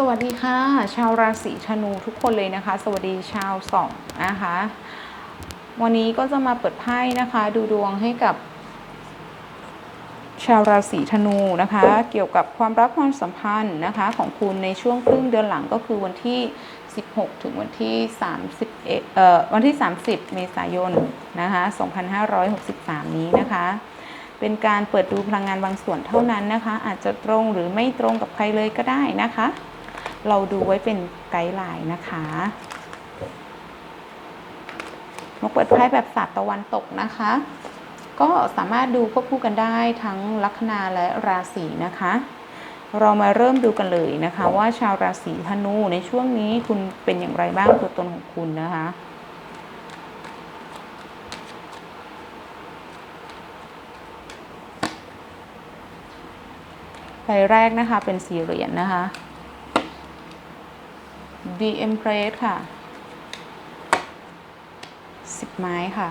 สวัสดีค่ะ ชาวราศีธนูทุกคนเลยนะคะ สวัสดีชาวสองนะคะ วันนี้ก็จะมาเปิดไพ่นะคะ ดูดวงให้กับ ชาวราศีธนูนะคะ เกี่ยวกับความรักความสัมพันธ์นะคะ ของคุณในช่วงครึ่งเดือนหลังก็คือวันที่ 16 ถึงวันที่31เอ่อวันที่ 30 เมษายนนะคะ2563 นี้นะคะเป็นการเปิดดูพลังงานบางส่วนเท่านั้นนะคะ อาจจะตรงหรือไม่ตรงกับใครเลยก็ได้นะคะ เราดูไว้เป็นไกด์ไลน์นะคะมาเปิดไพ่แบบศาสตร์ตะวันตกนะคะ ก็สามารถดูควบคู่กันได้ทั้งลัคนาและราศีนะคะ เรามาเริ่มดูกันเลยนะคะ ว่าชาวราศีธนูในช่วงนี้คุณเป็นอย่างไรบ้างตัวตนของคุณนะคะใบแรกนะคะเป็นสี่เหรียญนะคะ The Empress ค่ะสิบไม้ค่ะ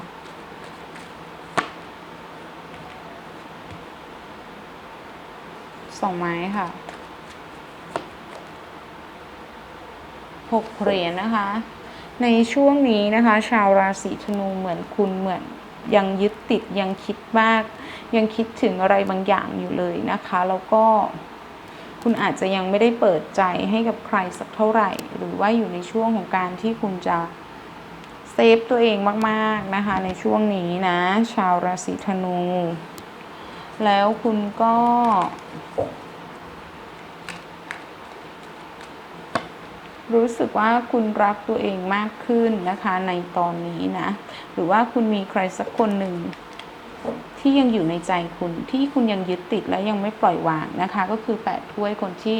สองไม้ค่ะ หกเหรียญนะคะ ในช่วงนี้นะคะ ชาวราศีธนูเหมือนคุณเหมือนยังยึดติดยังคิดมาก ยังคิดถึงอะไรบางอย่างอยู่เลยนะคะ แล้วก็ คุณอาจจะยังไม่ได้เปิดใจให้กับใครสักเท่าไหร่ หรือว่าอยู่ในช่วงของการที่คุณจะเซฟตัวเองมากๆนะคะ ในช่วงนี้นะ ชาวราศีธนู แล้วคุณก็รู้สึกว่าคุณรักตัวเองมากขึ้นนะคะในตอนนี้นะ หรือว่าคุณมีใครสักคนหนึ่ง ที่ยังอยู่ในใจคุณที่คุณยังยึดติดและยังไม่ปล่อยวางนะคะ ก็คือแปดถ้วยคนที่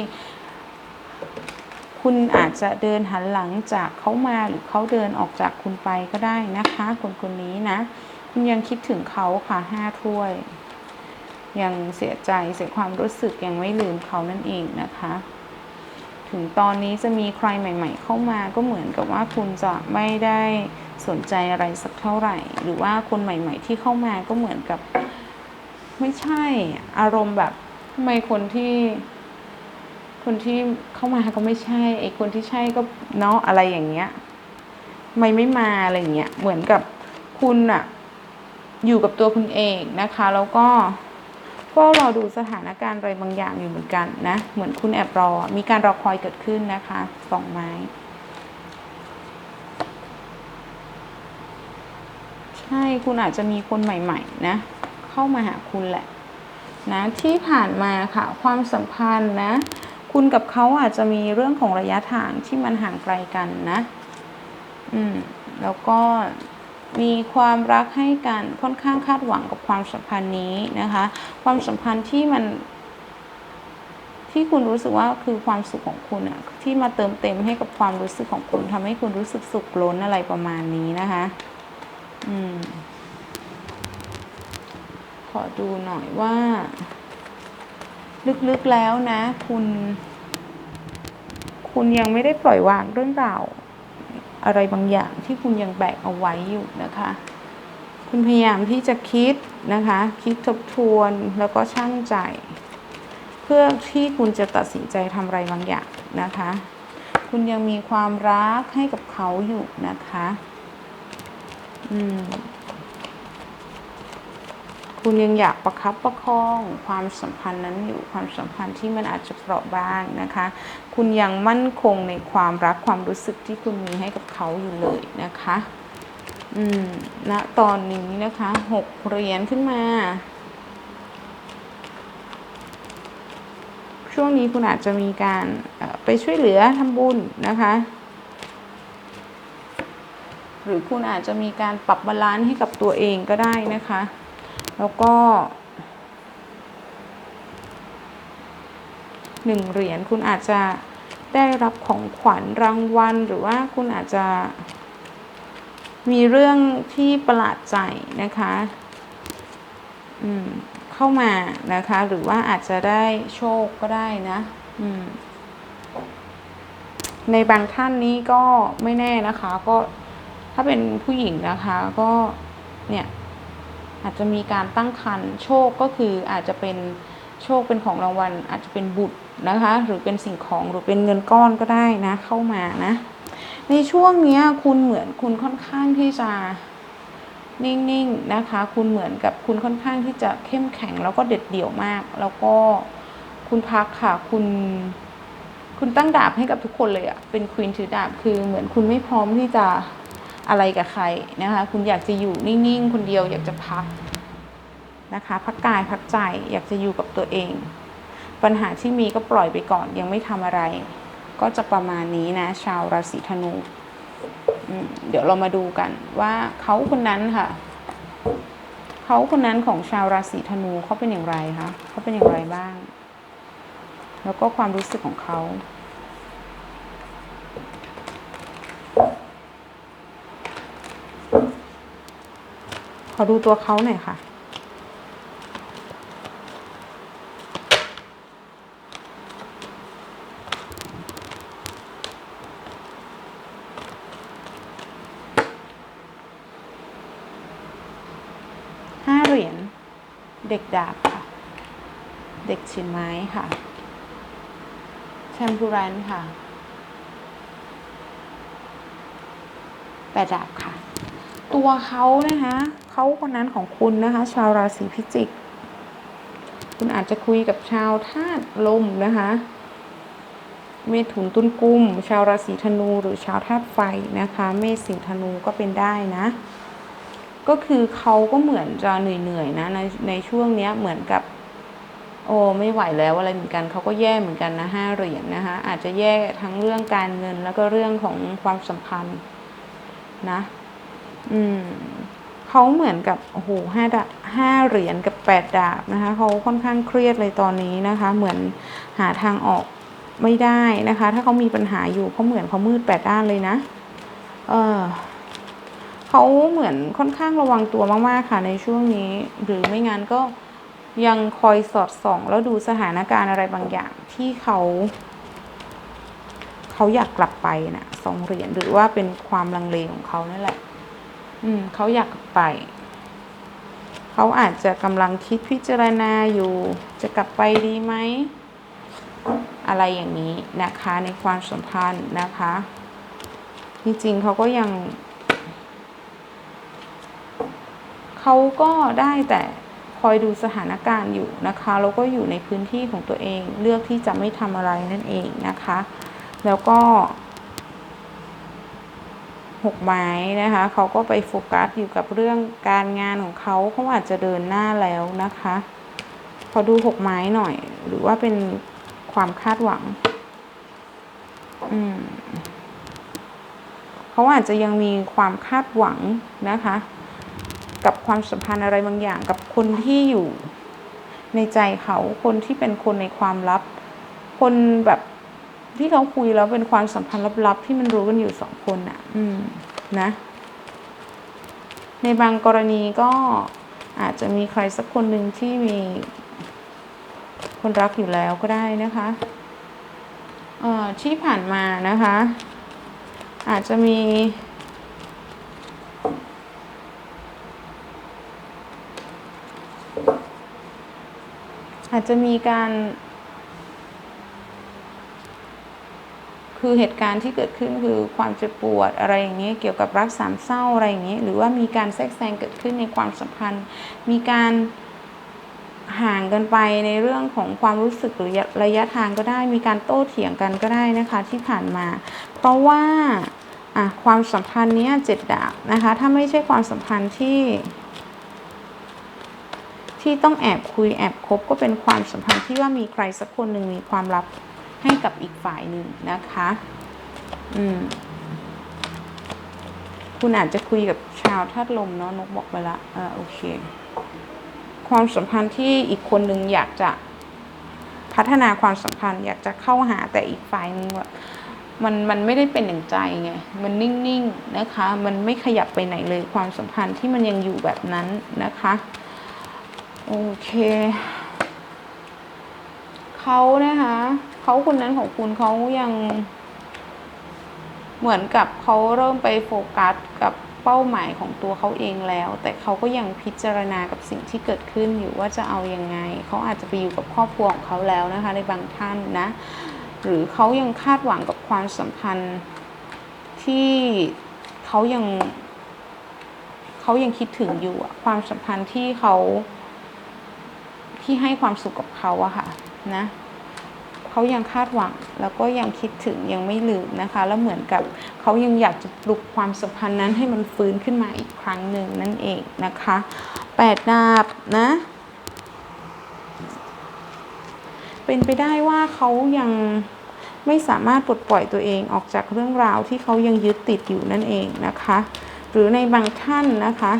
คุณอาจจะเดินหันหลังจากเขามาหรือเขาเดินออกจากคุณไปก็ได้นะคะ คนคนนี้นะ คุณยังคิดถึงเขาค่ะห้าถ้วย ยังเสียใจเสียความรู้สึกยังไม่ลืมเขานั่นเองนะคะ ถึงตอนนี้จะมีใครใหม่ ๆ เข้ามาก็เหมือนกับว่าคุณจะไม่ได้ สนใจอะไรสักเท่าไหร่ หรือว่าคนใหม่ ๆ ที่เข้ามาก็เหมือนกับ ไม่ใช่อารมณ์แบบทำไมคนที่ คนที่เข้ามาก็ไม่ใช่ไอ้คนที่ใช่ก็เนาะอะไรอย่างเงี้ยไม่ไม่มาอะไรอย่างเงี้ยเหมือนกับคุณอะอยู่กับตัวคุณเองนะคะ แล้วก็ก็รอดูสถานการณ์อะไรบางอย่างอยู่เหมือนกันนะ เหมือนคุณแอบรอ มีการรอคอยเกิดขึ้นนะคะสองไม้ ใช่คุณอาจจะมีคนใหม่ๆนะ เข้ามาหาคุณแหละนะที่ผ่านมาค่ะความสัมพันธ์นะ คุณกับเขาอาจจะมีเรื่องของระยะทางที่มันห่างไกลกันนะ อืมแล้วก็มีความรักให้กันค่อนข้างคาดหวังกับความสัมพันธ์นี้นะคะ ความสัมพันธ์ที่มัน ที่คุณรู้สึกว่าคือความสุขของคุณอะที่มาเติมเต็มให้กับความรู้สึกของคุณทำให้คุณรู้สึกสุขล้นอะไรประมาณนี้นะคะ อืม ขอดูหน่อยว่า ลึกๆแล้วนะ คุณ คุณยังไม่ได้ปล่อยวางเรื่องราวอะไรบางอย่างที่คุณยังแบกเอาไว้อยู่นะคะ คุณพยายามที่จะคิดนะคะ คิดทบทวนแล้วก็ช่างใจ เพื่อที่คุณจะตัดสินใจทำอะไรบางอย่างนะคะ คุณยังมีความรักให้กับเขาอยู่นะคะ คุณยังอยากประคับประคองความสัมพันธ์นั้นอยู่ความสัมพันธ์ที่มันอาจจะเปราะบางนะคะ คุณยังมั่นคงในความรักความรู้สึกที่คุณมีให้กับเขาอยู่เลยนะคะอืมณนะตอนนี้นะคะหกเหรียญขึ้นมา ช่วงนี้คุณอาจจะมีการไปช่วยเหลือทำบุญนะคะ หรือคุณอาจจะมีการปรับบาลานซ์ให้กับตัวเองก็ได้นะคะ แล้วก็หนึ่งเหรียญคุณอาจจะได้รับของขวัญรางวัล หรือว่าคุณอาจจะ มีเรื่องที่ประหลาดใจนะคะอืมเข้ามานะคะ หรือว่าอาจจะได้โชคก็ได้นะอืมในบางท่านนี้ก็ไม่แน่นะคะก็ ถ้าเป็นผู้หญิงนะคะก็เนี่ยอาจจะมีการตั้งครรภ์โชคก็คืออาจจะเป็นโชคเป็นของรางวัล อาจจะเป็นบุตรนะคะ หรือเป็นสิ่งของหรือเป็นเงินก้อนก็ได้นะ เข้ามานะ ในช่วงนี้คุณเหมือนคุณค่อนข้างที่จะนิ่งๆนะคะ คุณเหมือนกับคุณค่อนข้างที่จะเข้มแข็งแล้วก็เด็ดเดี่ยวมาก แล้วก็คุณพักค่ะ คุณ คุณตั้งดาบให้กับทุกคนเลยอะเป็นควีนถือดาบคือเหมือนคุณไม่พร้อมที่จะ อะไรกับใครนะคะ คุณอยากจะอยู่นิ่งๆคนเดียวอยากจะพักนะคะ พักกายพักใจอยากจะอยู่กับตัวเอง ปัญหาที่มีก็ปล่อยไปก่อนยังไม่ทำอะไร ก็จะประมาณนี้นะ ชาวราศีธนูเดี๋ยวเรามาดูกันว่าเขาคนนั้นค่ะ เขาคนนั้นของชาวราศีธนูเขาเป็นอย่างไรคะเขาเป็นอย่างไรบ้าง แล้วก็ความรู้สึกของเขา อดูตัวเขาหน่อยค่ะ ห้าเหรียญ เด็กดาบค่ะ เด็กชิ้นไม้ค่ะ แชมพูรันค่ะแปดดาบค่ะ ตัวเขานะคะ เขาคนนั้นของคุณนะคะ ชาวราศีพิจิก คุณอาจจะคุยกับชาวธาตุลมนะคะ เมถุนตุลกุม ชาวราศีธนูหรือชาวธาตุไฟนะคะ เมษสิงธนูก็เป็นได้นะ ก็คือเขาก็เหมือนจะเหนื่อยๆนะในในช่วงเนี้ยเหมือนกับโอ้ไม่ไหวแล้วอะไรเหมือนกันเขาก็แย่เหมือนกันนะห้าเหรียญนะคะอาจจะแย่ทั้งเรื่องการเงินแล้วก็เรื่องของความสัมพันธ์นะ อืม เขาเหมือนกับโอ้โหห้าดาห้าเหรียญกับแปดดาบนะคะเขาค่อนข้างเครียดเลยตอนนี้นะคะ เหมือนหาทางออกไม่ได้นะคะ ถ้าเขามีปัญหาอยู่เขาเหมือนเขามืดแปดด้านเลยนะ เออเขาเหมือนค่อนข้างระวังตัวมากๆค่ะในช่วงนี้ หรือไม่งั้นก็ยังคอยสอดส่อง แล้วดูสถานการณ์อะไรบางอย่างที่เขาเขาอยากกลับไปนะสองเหรียญหรือว่าเป็นความลังเลของเขานั่นแหละ อืมเขาอยากกลับไป เขาอาจจะกำลังคิดพิจารณาอยู่ จะกลับไปดีไหม อะไรอย่างนี้นะคะในความสัมพันธ์นะคะจริงๆเขาก็ยัง เขาก็ได้แต่คอยดูสถานการณ์อยู่นะคะแล้วก็อยู่ในพื้นที่ของตัวเองเลือกที่จะไม่ทำอะไรนั่นเองนะคะ แล้วก็ หกไม้นะคะเขาก็ไปโฟกัสอยู่กับเรื่องการงานของเขาเขาอาจจะเดินหน้าแล้วนะคะขอดูหกไม้หน่อย หรือว่าเป็นความคาดหวัง อืมเขาอาจจะยังมีความคาดหวังนะคะ กับความสัมพันธ์อะไรบางอย่างกับคนที่อยู่ในใจเขาคนที่เป็นคนในความลับ คนแบบ ที่เขาคุยแล้วเป็นความสัมพันธ์ลับๆ ที่มันรู้กันอยู่สองคนอะ อืม นะ ในบางกรณีก็อาจจะมีใครสักคนหนึ่งที่มี คนรักอยู่แล้วก็ได้นะคะเอ่อที่ผ่านมานะคะ อาจจะมีอาจจะมีการ คือเหตุการณ์ที่เกิดขึ้นคือความเจ็บปวดอะไรอย่างนี้เกี่ยวกับรักสามเศร้าอะไรอย่างนี้ หรือว่ามีการแทรกแซงเกิดขึ้นในความสัมพันธ์ มีการห่างกันไปในเรื่องของความรู้สึกหรือระยะทางก็ได้ มีการโต้เถียงกันก็ได้นะคะที่ผ่านมา เพราะว่าอะความสัมพันธ์เนี้ยเจ็ดดาบนะคะ ถ้าไม่ใช่ความสัมพันธ์ที่ ที่ต้องแอบคุยแอบคบก็เป็นความสัมพันธ์ที่ว่ามีใครสักคนหนึ่งมีความลับ ให้กับอีกฝ่ายหนึ่งนะคะ อืม คุณอาจจะคุยกับชาวธาตุลมเนาะนกบอกไปละอ่าโอเค ความสัมพันธ์ที่อีกคนหนึ่งอยากจะพัฒนาความสัมพันธ์อยากจะเข้าหาแต่อีกฝ่ายหนึงแบบมันมันไม่ได้เป็นอย่างใจไง มันนิ่งๆนะคะ มันไม่ขยับไปไหนเลยความสัมพันธ์ที่มันยังอยู่แบบนั้นนะคะ โอเค เขานะคะเขาคนนั้นของคุณเขายังเหมือนกับเขาเริ่มไปโฟกัสกับเป้าหมายของตัวเขาเองแล้ว แต่เขาก็ยังพิจารณากับสิ่งที่เกิดขึ้นอยู่ว่าจะเอายังไง เขาอาจจะไปอยู่กับครอบครัวของเขาแล้วนะคะ ในบางท่านนะ หรือเขายังคาดหวังกับความสัมพันธ์ที่เขายังเขายังคิดถึงอยู่อะความสัมพันธ์ที่เขาที่ให้ความสุขกับเขาอะค่ะ นะเขายังคาดหวังแล้วก็ยังคิดถึงยังไม่ลืมนะคะ แล้วเหมือนกับเขายังอยากจะปลุกความสัมพันธ์นั้นให้มันฟื้นขึ้นมาอีกครั้งหนึ่งนั่นเองนะคะแปดดาบนะ เป็นไปได้ว่าเขายังไม่สามารถปลดปล่อยตัวเองออกจากเรื่องราวที่เขายังยึดติดอยู่นั่นเองนะคะ หรือในบางท่านนะคะ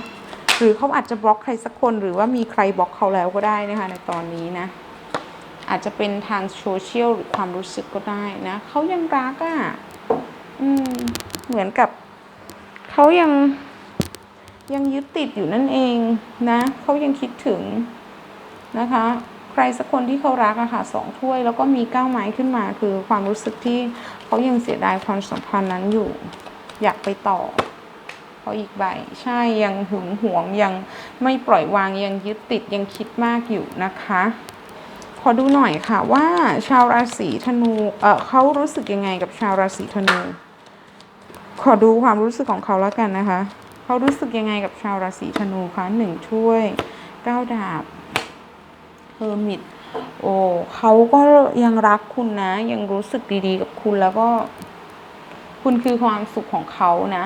หรือเขาอาจจะบล็อกใครสักคนหรือว่ามีใครบล็อกเขาแล้วก็ได้นะคะในตอนนี้นะ อาจจะเป็นทางโซเชียลหรือความรู้สึกก็ได้นะเขายังรักอะ่ะอืมเหมือนกับเขายังยังยึดติดอยู่นั่นเองนะเขายังคิดถึงนะคะ ใครสักคนที่เขารักอะค่ะสองถ้วย แล้วก็มีก้าวไม้ขึ้นมา คือความรู้สึกที่เขายังเสียดายความสัมพันธ์นั้นอยู่ อยากไปต่อเขาอีกใบ ใช่ยังหึงหวงยังไม่ปล่อยวางยังยึดติดยังคิดมากอยู่นะคะ อดูหน่อยค่ะว่าชาวราศีธนู เออเขารู้สึกยังไงกับชาวราศีธนู ขอดูความรู้สึกของเขาแล้วกันนะคะ เขารู้สึกยังไงกับชาวราศีธนูคะหนึ่งถ้วยเก้าดาบเฮอร์มิตโอ้เขาก็ยังรักคุณนะ ยังรู้สึกดีๆกับคุณแล้วก็ คุณคือความสุขของเขานะ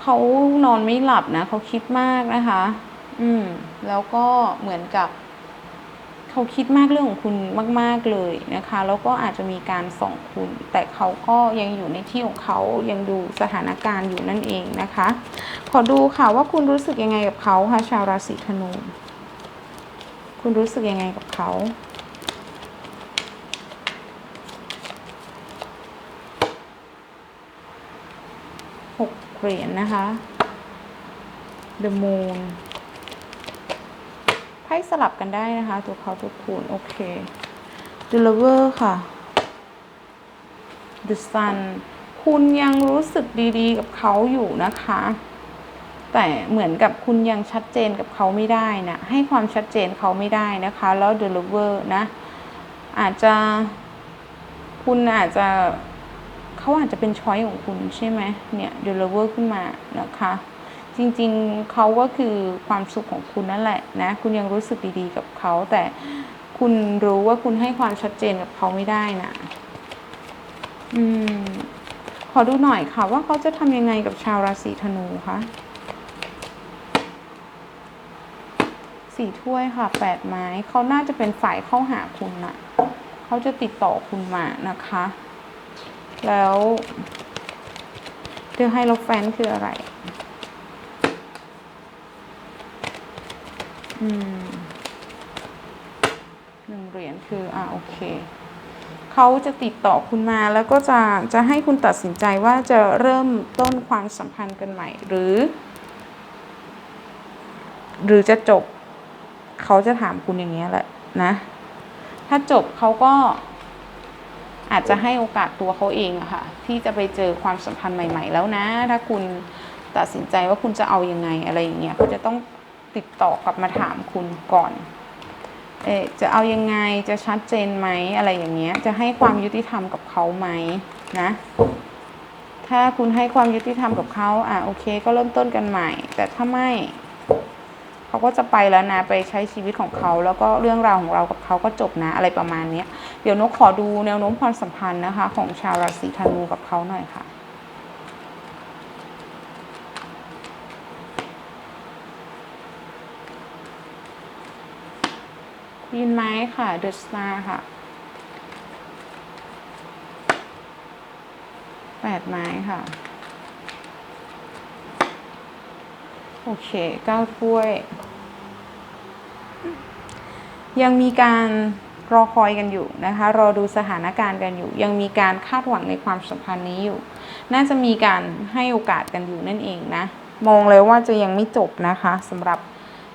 เขานอนไม่หลับนะเขาคิดมากนะคะ อืม แล้วก็เหมือนกับ เขาคิดมากเรื่องของคุณมาก ๆเลยนะคะ แล้วก็อาจจะมีการส่องคุณ แต่เขาก็ยังอยู่ในที่ของเขายังดูสถานการณ์อยู่นั่นเองนะคะ ขอดูค่ะว่าคุณรู้สึกยังไงกับเขาคะชาวราศีธนู คุณรู้สึกยังไงกับเขาหกเหรียญนะคะ The Moon ไพ่สลับกันได้นะคะ ตัวเขาตัวคุณโอเค The Lover ค่ะ The Sun คุณยังรู้สึกดีๆ กับเขาอยู่นะคะ แต่เหมือนกับคุณยังชัดเจนกับเขาไม่ได้นะให้ความชัดเจนเขาไม่ได้นะคะ แล้ว The Lover นะ อาจจะคุณอาจจะเขาอาจจะเป็นช้อยของคุณใช่ไหมเนี่ย The Lover ขึ้นมานะคะ จริงๆเขาก็คือความสุขของคุณนั่นแหละนะคุณยังรู้สึกดีๆกับเขา แต่คุณรู้ว่าคุณให้ความชัดเจนกับเขาไม่ได้นะอืมขอดูหน่อยค่ะ ว่าเขาจะทำยังไงกับชาวราศีธนูคะสี่ถ้วยค่ะแปดไม้เขาน่าจะเป็นฝ่ายเข้าหาคุณนะเขาจะติดต่อคุณมานะคะ แล้วเดอไฮโลแฟนคืออะไร อืม หนึ่งเหรียญคืออ่าโอเค เขาจะติดต่อคุณมาแล้วก็จะจะให้คุณตัดสินใจว่าจะเริ่มต้นความสัมพันธ์กันใหม่ หรือ หรือจะจบ เขาจะถามคุณอย่างเงี้ยแหละนะ ถ้าจบเขาก็อาจจะให้โอกาสตัวเขาเองอะค่ะ ที่จะไปเจอความสัมพันธ์ใหม่ ๆ แล้วนะ ถ้าคุณตัดสินใจว่าคุณจะเอายังไงอะไรอย่างเงี้ยเขาจะต้อง ติดต่อกลับมาถามคุณก่อน เอจะเอายังไงจะชัดเจนไหมอะไรอย่างเงี้ย จะให้ความยุติธรรมกับเขาไหมนะ ถ้าคุณให้ความยุติธรรมกับเขาอะโอเค ก็เริ่มต้นกันใหม่ แต่ถ้าไม่เขาก็จะไปแล้วนะไปใช้ชีวิตของเขาแล้วก็เรื่องราวของเรากับเขาก็จบนะอะไรประมาณเนี้ยเดี๋ยวนกขอดูแนวโน้มความสัมพันธ์นะคะ ของชาวราศีธนูกับเขาหน่อยค่ะ ยินไหมค่ะ The Star ค่ะแปดไม้ค่ะ โอเคเก้าถ้วย ยังมีการรอคอยกันอยู่นะคะ รอดูสถานการณ์กันอยู่ ยังมีการคาดหวังในความสัมพันธ์นี้อยู่ น่าจะมีการให้โอกาสกันอยู่นั่นเองนะ มองเลยว่าจะยังไม่จบนะคะสำหรับ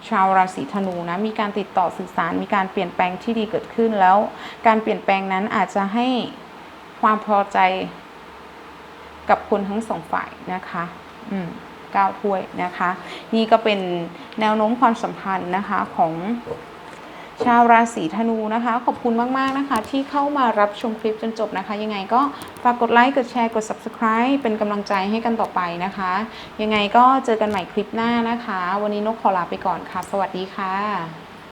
ชาวราศีธนูนะมีการติดต่อสื่อสารมีการเปลี่ยนแปลงที่ดีเกิดขึ้นแล้ว การเปลี่ยนแปลงนั้นอาจจะให้ความพอใจกับคนทั้งสองฝ่ายนะคะอืม9ถ้วยนะคะ นี่ก็เป็นแนวโน้มความสัมพันธ์นะคะของ ชาวราศีธนูนะคะ ขอบคุณมาก ๆ นะคะ ที่เข้ามารับชมคลิปจนจบนะคะ ยังไงก็ฝากกดไลค์กดแชร์กด subscribe เป็นกำลังใจให้กันต่อไปนะคะ ยังไงก็เจอกันใหม่คลิปหน้านะคะ วันนี้นกขอลาไปก่อนค่ะ สวัสดีค่ะ